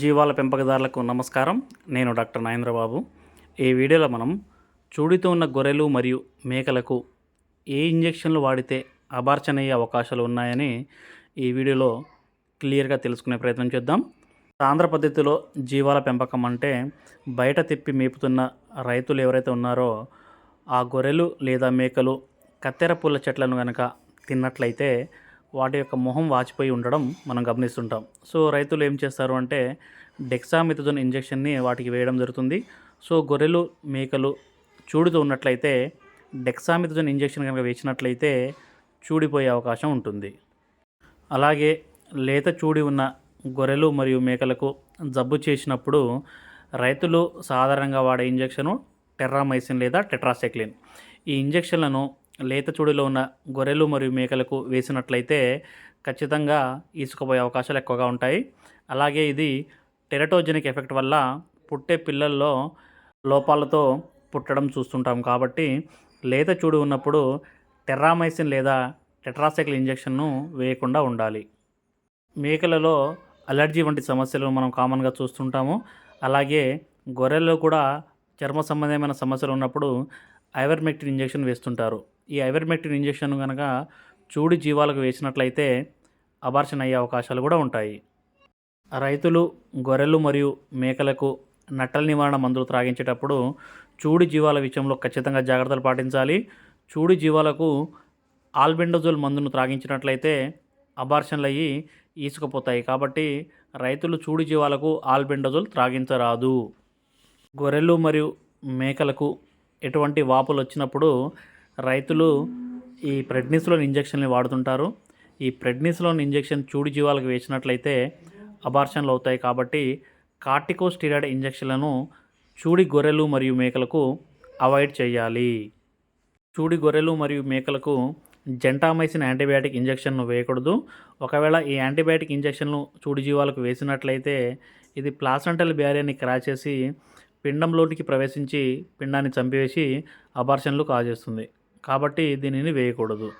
జీవాల పెంపకదారులకు నమస్కారం. నేను డాక్టర్ నాయేంద్రబాబు ఈ వీడియోలో మనం చూడితో ఉన్న గొర్రెలు మరియు మేకలకు ఏ ఇంజెక్షన్లు వాడితే అబార్చన అయ్యే అవకాశాలు ఉన్నాయని ఈ వీడియోలో క్లియర్గా తెలుసుకునే ప్రయత్నం చేద్దాం. సాంద్ర పద్ధతిలో జీవాల పెంపకం అంటే బయట తిప్పి మేపుతున్న రైతులు ఎవరైతే ఉన్నారో ఆ గొర్రెలు లేదా మేకలు కత్తెర పూల చెట్లను కనుక తిన్నట్లయితే వాటి యొక్క మొహం వాచిపోయి ఉండడం మనం గమనిస్తుంటాం. సో రైతులు ఏం చేస్తారు అంటే డెక్సామిథజోన్ ఇంజెక్షన్ని వాటికి వేయడం జరుగుతుంది. సో గొర్రెలు మేకలు చూడుతూ ఉన్నట్లయితే డెక్సామిథజోన్ ఇంజెక్షన్ కనుక వేసినట్లయితే చూడిపోయే అవకాశం ఉంటుంది. అలాగే లేత చూడి ఉన్న గొర్రెలు మరియు మేకలకు జబ్బు చేసినప్పుడు రైతులు సాధారణంగా వాడే ఇంజెక్షను టెర్రామైసిన్ లేదా టెట్రాసైక్లిన్. ఈ ఇంజెక్షన్లను లేత చూడులో ఉన్న గొర్రెలు మరియు మేకలకు వేసినట్లయితే ఖచ్చితంగా ఈసుకుపోయే అవకాశాలు ఎక్కువగా ఉంటాయి. అలాగే ఇది టెరటోజెనిక్ ఎఫెక్ట్ వల్ల పుట్టే పిల్లల్లో లోపాలతో పుట్టడం చూస్తుంటాం కాబట్టి లేత చూడు ఉన్నప్పుడు టెర్రామైసిన్ లేదా టెట్రాసైకిల్ ఇంజెక్షన్ను వేయకుండా ఉండాలి. మేకలలో అలర్జీ వంటి సమస్యలు మనం కామన్గా చూస్తుంటాము. అలాగే గొర్రెల్లో కూడా చర్మ సంబంధమైన సమస్యలు ఉన్నప్పుడు ఐవర్మెక్టిన్ ఇంజెక్షన్ వేస్తుంటారు. ఈ ఐవర్మెక్టిన్ ఇంజెక్షన్ కనుక చూడి జీవాలకు వేసినట్లయితే అబార్షన్ అయ్యే అవకాశాలు కూడా ఉంటాయి. రైతులు గొర్రెలు మరియు మేకలకు నట్టల నివారణ మందులు త్రాగించేటప్పుడు చూడి జీవాల విషయంలో ఖచ్చితంగా జాగ్రత్తలు పాటించాలి. చూడి జీవాలకు ఆల్బెండజోల్ మందును త్రాగించినట్లయితే అబార్షన్లు అయ్యి ఈసుకుపోతాయి. కాబట్టి రైతులు చూడి జీవాలకు ఆల్బెండజోల్ త్రాగించరాదు. గొర్రెలు మరియు మేకలకు ఎటువంటి వాపులు వచ్చినప్పుడు రైతులు ఈ ప్రెడ్నిస్లోని ఇంజక్షన్ని వాడుతుంటారు. ఈ ప్రెడ్నిస్లోని ఇంజక్షన్ చూడి జీవాలకు వేసినట్లయితే అబార్షన్లు అవుతాయి కాబట్టి కార్టికోస్టిరాయిడ్ ఇంజెక్షన్లను చూడి గొర్రెలు మరియు మేకలకు అవాయిడ్ చేయాలి. చూడి గొర్రెలు మరియు మేకలకు జెంటామైసిన్ యాంటీబయాటిక్ ఇంజక్షన్ను వేయకూడదు. ఒకవేళ ఈ యాంటీబయాటిక్ ఇంజక్షన్లు చూడి జీవాలకు వేసినట్లయితే ఇది ప్లాసెంటల్ బ్యారియర్ని క్రాచ్ చేసి పిండంలోనికి ప్రవేశించి పిండాన్ని చంపివేసి అబార్షన్లు కాజేస్తుంది. కాబట్టి దీనిని వేయకూడదు.